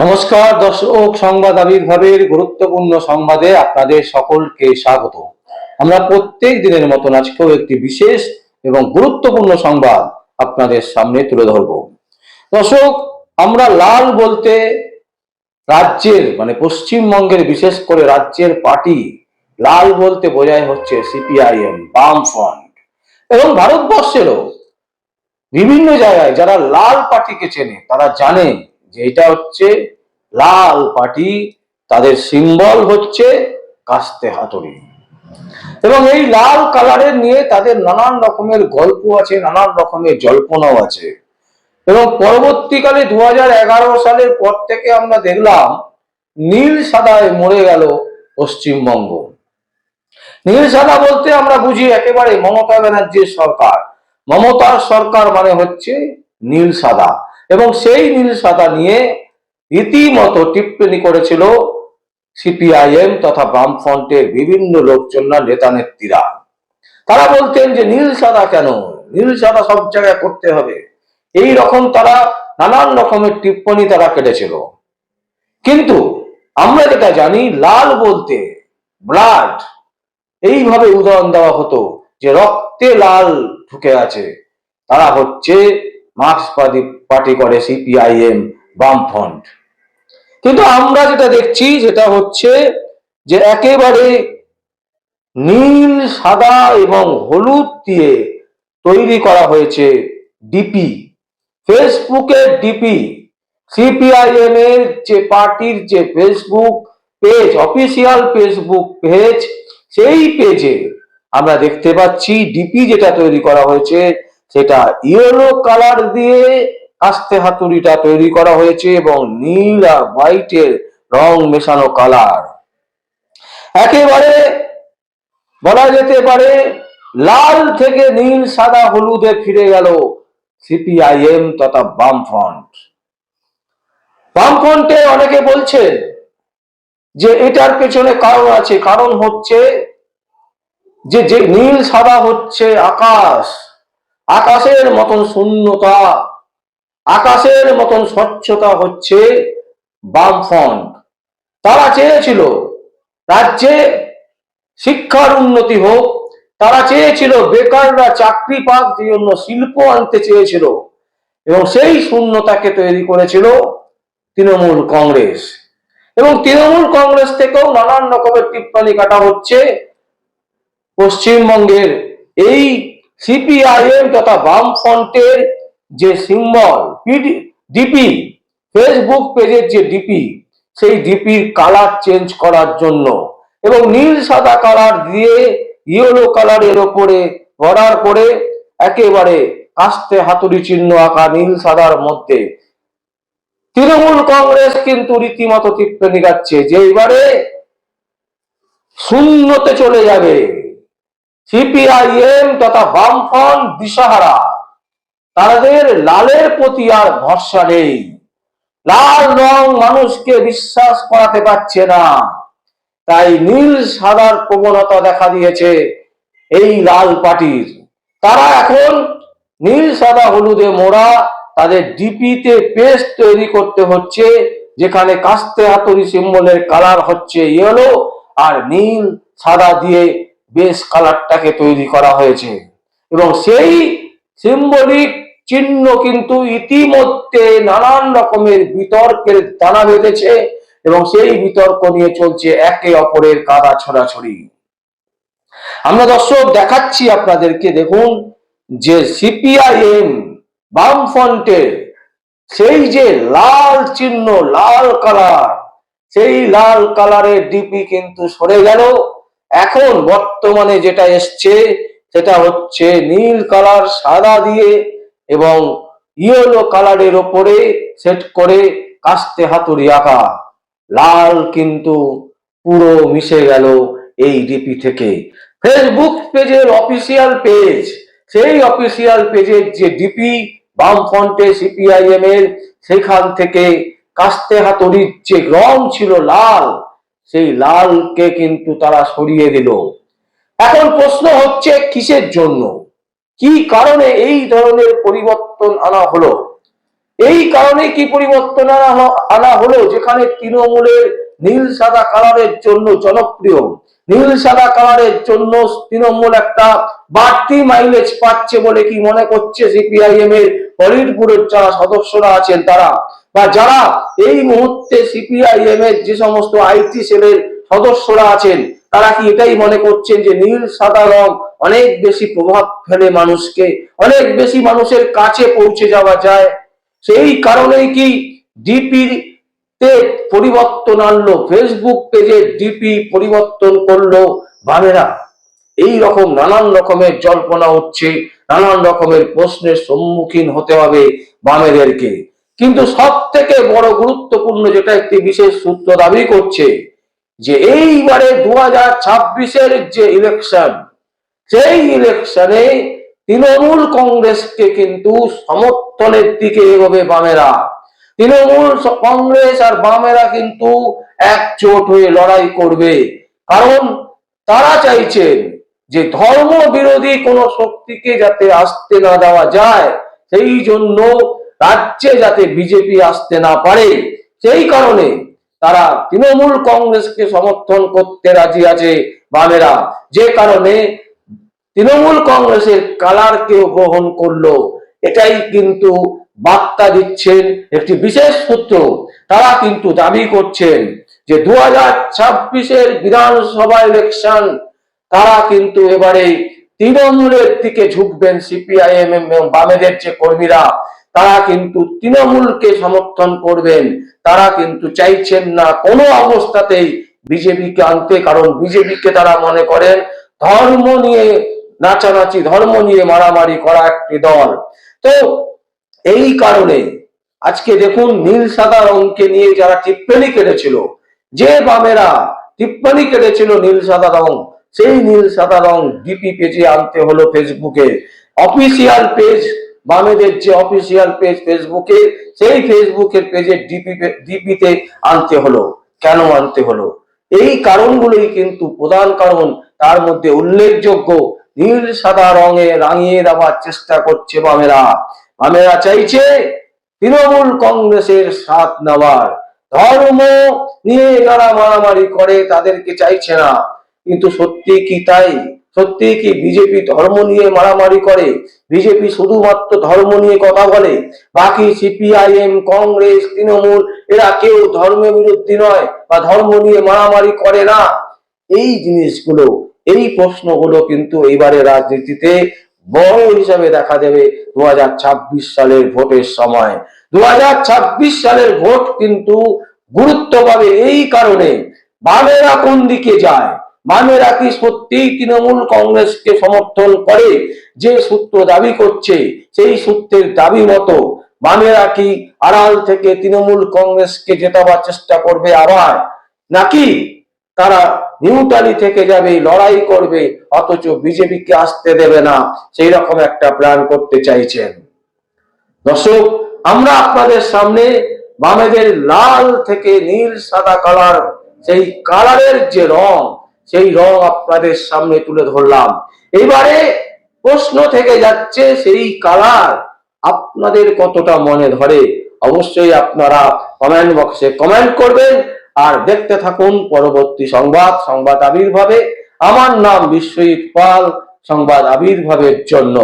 নমস্কার, দর্শক সংবাদ আবির্ভাবের গুরুত্বপূর্ণ সংবাদে আপনাদের সকলকে স্বাগত। আমরা প্রত্যেক দিনের মতন আজকেও একটি বিশেষ এবং গুরুত্বপূর্ণ সংবাদ আপনাদের সামনে তুলে ধরব। দর্শক, আমরা লাল বলতে রাজ্যের মানে পশ্চিমবঙ্গের, বিশেষ করে রাজ্যের পার্টি লাল বলতে বোঝায় হচ্ছে সিপিআইএম বাম ফ্রন্ট এবং ভারতবর্ষেরও বিভিন্ন জায়গায় যারা লাল পার্টিকে চেনে, তারা জানে যে এটা হচ্ছে লাল পার্টি তাদের সিম্বল হচ্ছে কাস্তে হাতুড়ি। এবং এই লাল কালারের নিয়ে তাদের নানান রকমের গল্প আছে, নানান রকমের জল্পনাও আছে। এবং পরবর্তীকালে দু সালের পর থেকে আমরা দেখলাম, নীল সাদায় মরে গেল পশ্চিমবঙ্গ। নীল সাদা বলতে আমরা বুঝি একেবারে মমতা ব্যানার্জির সরকার। মমতার সরকার মানে হচ্ছে নীল সাদা। এবং সেই নীল সাদা নিয়ে রীতিমতো টিপ্পনি করেছিল সিপিআইএম তথা বামফ্রন্টের বিভিন্ন লোকজনরা নেতা নেত্রীরা। তারা বলতেন যে নীল সাদা কেন? নীল সাদা সব জায়গায় করতে হবে। এই রকম তারা নানান রকমের টিপ্পনি তারা কেটেছিল। কিন্তু আমরা যেটা জানি, লাল বলতে ব্লাড। এইভাবে উদাহরণ দেওয়া হতো যে রক্তে লাল ঢুকে আছে। তারা হচ্ছে মার্ক্সবাদী পার্টি করে সিপিআইএম বামফ্রন্ট কিন্তু আমরা যেটা দেখছি যেটা হচ্ছে যে একেবারে নীল, সাদা এবং হলুদ দিয়ে তৈরি করা হয়েছে ডিপি। ফেসবুকের ডিপি, সিপিআইএম এর যে পার্টির যে Facebook page, official Facebook page, সেই পেজে আমরা দেখতে পাচ্ছি ডিপি যেটা তৈরি করা হয়েছে সেটা ইয়েলো কালার দিয়ে আস্তে হাতুড়িটা তৈরি করা হয়েছে এবং নীল আর হোয়াইটের রং মেশানো কালার একেবারে বলা যেতে পারে লাল থেকে নীল সাদা হলুদে ফিরে গেল সিপিআইএম তথা বামফ্রন্ট। বামফ্রন্টে অনেকে বলছেন যে এটার পেছনে কারণ আছে, কারণ হচ্ছে যে যে নীল সাদা হচ্ছে আকাশ আকাশের মতন শূন্যতা, আকাশের মতন স্বচ্ছতা হচ্ছে বামফ্রন্ট। তারা চেয়েছিল রাজ্যে শিক্ষার উন্নতি হোক, তারা চেয়েছিল বেকাররা চাকরি পাক যে জন্য শিল্প আনতে চেয়েছিল এবং সেই শূন্যতাকে তৈরি করেছিল তৃণমূল কংগ্রেস। এবং তৃণমূল কংগ্রেস থেকেও নানান রকমের টিপ্পনি কাটা হচ্ছে পশ্চিমবঙ্গের এই সিপিআইএম তথা বামফ্রন্টের যে সিম্বল ডিপি ফেসবুক পেজের যে ডিপি সেই ডিপির কালার চেঞ্জ করার জন্য এবং নীল, সাদা কালার দিয়ে ইয়েলো কালারের ওপরে বর্ডার করে একেবারে আস্তে হাতুড়ি চিহ্ন আঁকা নীল, সাদার মধ্যে। তৃণমূল কংগ্রেস কিন্তু রীতিমতো টিপ্পনি গাচ্ছে যে এবারে শূন্যতে চলে যাবে। সিপিআইএম তথা বামফ্রন্ট দিশাহারা তাদের লালের প্রতি আর ভরসা নেই। লাল রং মানুষকে বিশ্বাস করাতে পারছে না। তাই নীল সাদার প্রবণতা দেখা দিয়েছে এই লাল পার্টির। তারা এখন নীল, সাদা, হলুদে মোড়া, তাদের ডিপিতে পেস্ট তৈরি করতে হচ্ছে, যেখানে কাস্তে হাতুড়ি সিম্বলের কালার হচ্ছে ইয়েলো আর নীল, সাদা দিয়ে বেশ কালারটাকে তৈরি করা হয়েছে। এবং সেই সিম্বলিক চিহ্ন কিন্তু ইতিমধ্যে নানান রকমের বিতর্কের দানা বেঁধেছে এবং সেই বিতর্ক নিয়ে চলছে একে অপরের কাদা ছড়াছড়ি। আমরা দর্শক দেখাচ্ছি আপনাদেরকে, দেখুন, যে সিপিআইএম বামফ্রন্টের সেই যে লাল চিহ্ন, লাল কালার, সেই লাল কালারের ডিপি কিন্তু সরে গেল। এখন বর্তমানে যেটা এসছে, সেটা হচ্ছে নীল কালার সাদা দিয়ে এবং ইয়েলো কালারের ওপরে সেট করে কাস্তে হাতুড়ি আঁকা। লাল কিন্তু পুরো মিশে গেল এই ডিপি থেকে। ফেসবুক পেজের অফিসিয়াল পেজ, সেই অফিসিয়াল পেজের যে ডিপি, বামফ্রন্টে সিপিআইএম এর, সেখান থেকে কাস্তে হাতুড়ির যে রং ছিল লাল সেই লালকে কিন্তু তারা সরিয়ে দিল। এখন প্রশ্ন হচ্ছে, কিসের জন্য? কি কারণে এই ধরনের পরিবর্তন আনা হলো? এই কারণে কি পরিবর্তন আনা হলো? যেখানে তৃণমূলের নীল সাদা কালারের জন্য জনপ্রিয়, নীল সাদা কালারের জন্য তৃণমূল একটা বাড়তি মাইলেজ পাচ্ছে বলে কি মনে করছে সিপিআইএম এর হলিউডপুরের যারা সদস্যরা আছেন তারা? বা যারা এই মুহূর্তে সিপিআইএম এর যে সমস্ত আইটি সেলের সদস্যরা আছেন, তারা কি এটাই মনে করছেন যে নীল, সাদা রং অনেক বেশি প্রভাব ফেলে মানুষকে, অনেক বেশি মানুষের কাছে পৌঁছে যাওয়া যায়? সেই কারণেই কি ডিপি তে পরিবর্তন আনলো? ফেসবুক পেজে ডিপি পরিবর্তন করল? বামেরা এই রকম নানান রকমের জল্পনা হচ্ছে নানান রকমের প্রশ্নের সম্মুখীন হতে হবে বামেদেরকে। কিন্তু সব থেকে বড় গুরুত্বপূর্ণ যেটা একটি বিশেষ সূত্র দাবি করছে, যে এইবারে দু হাজার ছাব্বিশের যে ইলেকশন সেই ইলেকশনে তৃণমূল কংগ্রেসকে কিন্তু সমর্থনের দিকে এগোবে বামেরা। তৃণমূল কংগ্রেস আর বামেরা কিন্তু একজোট হয়ে লড়াই করবে। কারণ তারা চাইছেন যে ধর্ম বিরোধী কোনো শক্তিকে যাতে আসতে না দেওয়া যায়, সেই জন্য রাজ্যে যাতে বিজেপি আসতে না পারে, সেই কারণে তারা তৃণমূল কংগ্রেসকে সমর্থন করতে রাজি আছে বামেরা। যে কারণে তৃণমূল কংগ্রেসের কালারকেও গ্রহণ করল, এটাই কিন্তু বার্তা দিচ্ছেন একটি বিশেষ সূত্র। তারা কিন্তু দাবি করছেন যে দু হাজার ছাব্বিশের বিধানসভা ইলেকশন, তারা কিন্তু এবারে তৃণমূলের দিকে ঝুঁকবেন সিপিআইএম এবং বামেদের যে কর্মীরা। তারা কিন্তু তৃণমূলকে সমর্থন করবেন। তারা কিন্তু চাইছেন না কোনো অবস্থাতেই বিজেপিকে আনতে, কারণ বিজেপিকে তারা মনে করেন ধর্ম নিয়ে নাচানাচি, ধর্ম নিয়ে মারামারি করা একটি দল। তো এই কারণে আজকে দেখুন নীল সাদা রংকে নিয়ে যারা টিপ্পনি কেটেছিল, যে বামেরা টিপ্পনি কেটেছিল নীল সাদা রং, সেই নীল সাদা রং ডিপি পেজে আনতে হলো ফেসবুকে অফিসিয়াল পেজ বামেদের যে অফিসিয়াল পেজ ফেসবুকে সেই ফেসবুকের পেজে ডিপি ডিপিতে আনতে হলো। কেন আনতে হলো? এই কারণগুলোই কিন্তু প্রধান কারণ। তার মধ্যে উল্লেখযোগ্য, নীল, সাদা রঙে রাঙিয়ে দেওয়ার চেষ্টা করছে বামেরা। বামেরা চাইছে তৃণমূল কংগ্রেসের সাথ নেওয়ার। ধর্ম নিয়ে যারা মারামারি করে, তাদেরকে চাইছে না। কিন্তু সত্যি কি তাই? সত্যি কি বিজেপি ধর্ম নিয়ে মারামারি করে? বিজেপি শুধুমাত্র ধর্ম নিয়ে কথা বলে? বাকি সিপিআইএম, কংগ্রেস, তৃণমূল, এরা কেউ ধর্ম বিরোধী নয় বা ধর্ম নিয়ে মারামারি করে না। এই জিনিসগুলো, এই প্রশ্নগুলো কিন্তু এইবারে রাজনীতিতে বড় হিসাবে দেখা দেবে দু হাজার ছাব্বিশ সালের ভোটের সময়। দু হাজার ছাব্বিশ সালের ভোট কিন্তু গুরুত্ব পাবে এই কারণে বামেরা কোন দিকে যায়? বামেরা কি সত্যিই তৃণমূল কংগ্রেসকে সমর্থন করে, যে সূত্র দাবি করছে সেই সূত্রের দাবি মতো বামেরা কি আড়াল থেকে তৃণমূল কংগ্রেসকে জেতাবার চেষ্টা করবে আবার। নাকি তারা নিউটালি থেকে যাবে, লড়াই করবে, অথচ বিজেপিকে আসতে দেবে না সেই রকম একটা প্ল্যান করতে চাইছেন। দর্শক, আমরা আপনাদের সামনে বামেদের লাল থেকে নীল, সাদা কালার সেই কালারের যে রং সেই রং আপনাদের সামনে তুলে ধরলাম। এবারে প্রশ্ন থেকে যাচ্ছে সেই কালার আপনাদের কতটা মনে ধরে? অবশ্যই আপনারা কমেন্ট বক্সে কমেন্ট করবেন আর দেখতে থাকুন পরবর্তী সংবাদ সংবাদ আবির্ভাবে। আমার নাম বিশ্বজিৎ পাল, সংবাদ আবির্ভাবের জন্য।